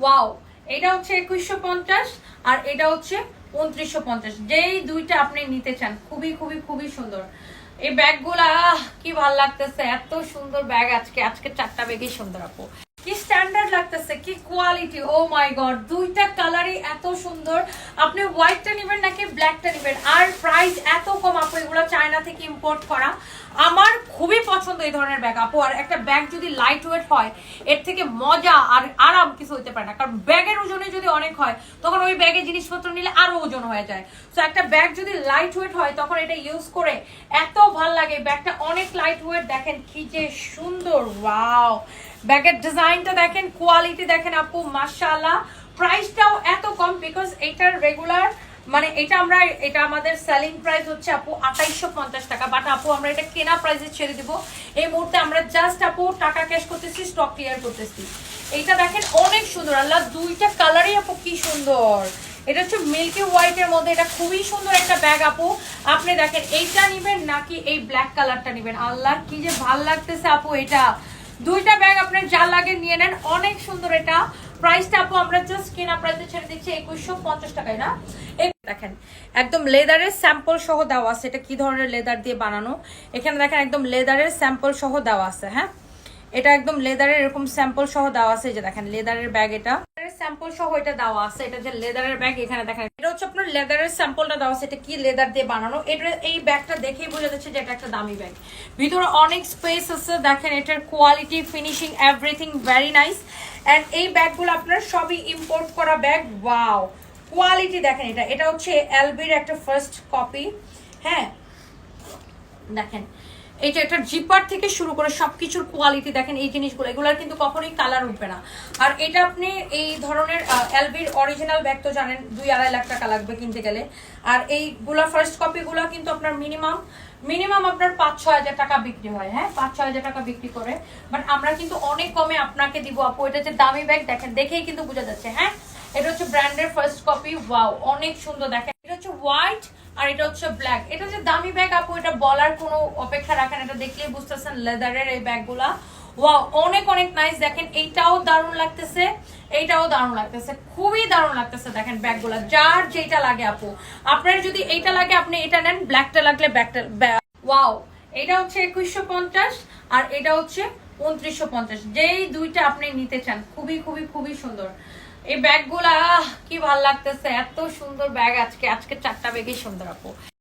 Wow এটা হচ্ছে একুশশো পঞ্চাশ আর এটা হচ্ছে উনত্রিশশো পঞ্চাশ। যেই দুইটা আপনি নিতে চান, খুবই খুবই খুবই সুন্দর। এই ব্যাগগুলা কি ভালো লাগতেছে, এত সুন্দর ব্যাগ আজকে আজকে চারটা ব্যাগই সুন্দর, আপু। কি স্ট্যান্ডার্ড লাগতেছে, কি কোয়ালিটি ও মাই গড দুইটা কালারই এত সুন্দর। আপনি হোয়াইটটা নেবেন নাকি ব্ল্যাকটা নেবেন? আর প্রাইস এত কম চায়না থেকে ইম্পোর্ট করা। আমার খুবই পছন্দ এই ধরনের ব্যাগ আপু। আর একটা ব্যাগ যদি লাইট ওয়েট হয়, এর থেকে মজা আর আরাম কিছু হইতে পারে না। কারণ ব্যাগের ওজনে যদি অনেক হয়, তখন ওই ব্যাগে জিনিসপত্র নিলে আরও ওজন হয়ে যায়। তো একটা ব্যাগ যদি লাইট ওয়েট হয়, তখন এটা ইউজ করে এত ভালো লাগে। ব্যাগটা অনেক লাইট ওয়েট দেখেন কি যে সুন্দর ওয়াও ব্যাগের ডিজাইনটা দেখেন কোয়ালিটি দেখেন, আপু, মাশাআল্লাহ। প্রাইসটাও এত কম বিকজ এটার রেগুলার মানে এটা আমরা, এটা আমাদের সেলিং প্রাইস হচ্ছে আপু আঠাইশশো পঞ্চাশ টাকা বাট আপু আমরা এটা কেনা প্রাইসে ছেড়ে দিব। এই মুহূর্তে আমরা জাস্ট আপু টাকা ক্যাশ করতেছি স্টক ক্লিয়ার করতেছি। এইটা দেখেন অনেক সুন্দর, আল্লাহ দুইটা কালারই আপু কি সুন্দর। এটা হচ্ছে মিল্কি হোয়াইটের মধ্যে, এটা খুবই সুন্দর একটা ব্যাগ আপু। আপনি দেখেন, এইটা নিবেন নাকি এই ব্ল্যাক কালারটা নিবেন? আল্লাহ, কি যে ভালো লাগতেছে আপু এটা। দুইটা ব্যাগ আপনার যা লাগে নিয়ে নেন, অনেক সুন্দর এটা। প্রাইসটা আপু আমরা জাস্ট কেনা প্রাইসে ছেড়ে দিচ্ছি একুশশো পঞ্চাশ টাকায়, না? দেখেন, একদম লেদারের স্যাম্পল সহ দেওয়া আছে। এটা কি ধরনের লেদার দিয়ে বানানো? এখানে দেখেন একদম লেদারের স্যাম্পল সহ দেওয়া আছে হ্যাঁ? এটা একদম লেদারের এরকম স্যাম্পল সহ দেওয়া আছে। যে দেখেন, লেদারের ব্যাগ এটা। স্যাম্পল সহ এটা দেওয়া আছে। এটা যে লেদারের ব্যাগ এখানে দেখেন। এটা হচ্ছে আপনার লেদারের স্যাম্পলটা দেওয়া আছে। এটা কি লেদার দিয়ে বানানো? এটা, এই ব্যাগটা দেখেই বোঝা যাচ্ছে যে এটা একটা দামি ব্যাগ ভিতরে অনেক স্পেস আছে। দেখেন, এটার quality finishing everything very nice and এই ব্যাগগুলো আপনার সবই ইম্পোর্ট করা ব্যাগ ওয়াও কোয়ালিটি দেখেন এটা এটা হচ্ছে এলবির একটা ফার্স্ট কপি হ্যাঁ? দেখেন, এই যে একটা জিপার থেকে শুরু করে সবকিছুর কোয়ালিটি দেখেন, এই জিনিসগুলো, এগুলোর কিন্তু কখনোই কালার উঠবে না। আর এটা আপনি এই ধরনের এলবির অরিজিনাল ব্যাগ তো জানেন, দুই আড়াই লাখ টাকা লাগবে কিনতে গেলে। আর এইগুলা ফার্স্ট কপিগুলো কিন্তু আপনার মিনিমাম মিনিমাম আপনার পাঁচ, ছয় হাজার টাকা বিক্রি হয় হ্যাঁ? পাঁচ, ছয় হাজার টাকা বিক্রি করে। বাট আমরা কিন্তু অনেক কমে আপনাকে দিব, আপু, এটা যে দামি ব্যাগ দেখেন, দেখেই কিন্তু বোঝা যাচ্ছে হ্যাঁ? এটা হচ্ছে ব্র্যান্ডের ফার্স্ট কপি ওয়াও অনেক সুন্দর দেখেন। এটা হচ্ছে হোয়াইট আর এটা হচ্ছে ব্ল্যাক এটা যে দামি ব্যাগ আপু, এটা বলার কোনো অপেক্ষা রাখেন, এটা দেখলেই বুঝতেছেন লেদারের এই ব্যাগগুলা ওয়াও অনেক অনেক নাইস দেখেন। এইটাও দারুণ লাগতেছে, এইটাও দারুণ লাগতেছে। খুবই দারুণ লাগতেছে দেখেন ব্যাগগুলা যার যেটা লাগে, আপু। আপনার যদি এইটা লাগে, আপনি এটা নেন ব্ল্যাকটা লাগলে ব্যাগটা ওয়াও এটা হচ্ছে একুশশো পঞ্চাশ আর এটা হচ্ছে উনত্রিশশো পঞ্চাশ। যেই দুইটা আপনি নিতে চান, খুবই খুবই খুবই সুন্দর। এই ব্যাগগুলা গুলা কি ভালো লাগতেছে। এত সুন্দর ব্যাগ আজকে। আজকে চারটা ব্যাগই সুন্দর, আপু।